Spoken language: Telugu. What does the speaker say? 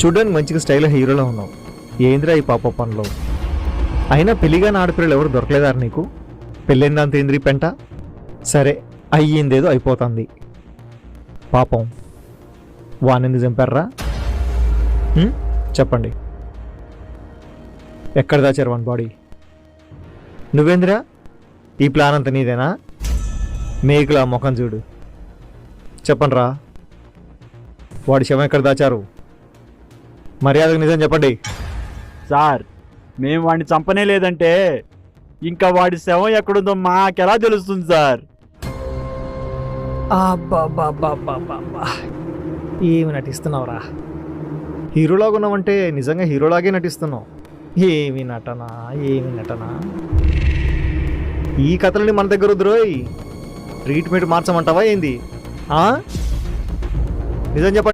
చూడడానికి మంచిగా స్టైల్ హీరోలో ఉన్నావు. ఏంద్రా ఈ పాప పనులు? అయినా పెళ్ళిగా ఆడపిల్లలు ఎవరు దొరకలేదారు నీకు? పెళ్ళైందంత ఏంద్రీ పెంట? సరే అయ్యిందేదో అయిపోతుంది. పాపం. వానెందుకు చంపారా? చెప్పండి. ఎక్కడ దాచారు వన్ బాడీ? నువ్వేంద్రా? ఈ ప్లాన్ అంతా నీదేనా? మేకులా ముఖం చూడు. చెప్పండి రా వాడి శవం ఎక్కడ దాచారు? మర్యాదకు నిజం చెప్పండి. సార్ మేము వాడిని చంపనే లేదంటే ఇంకా వాడి శవం ఎక్కడుందో మాకెలా తెలుస్తుంది సార్? ఏమి నటిస్తున్నావురా? హీరోలాగా ఉన్నావంటే నిజంగా హీరోలాగే నటిస్తున్నావు. ఏమి నటన ఏమి నటన? ఈ కథలని మన దగ్గర వద్దురోయ్ ట్రీట్మెంట్ మార్చమంటావా ఏంది? ఆ? నిజం చెప్పండి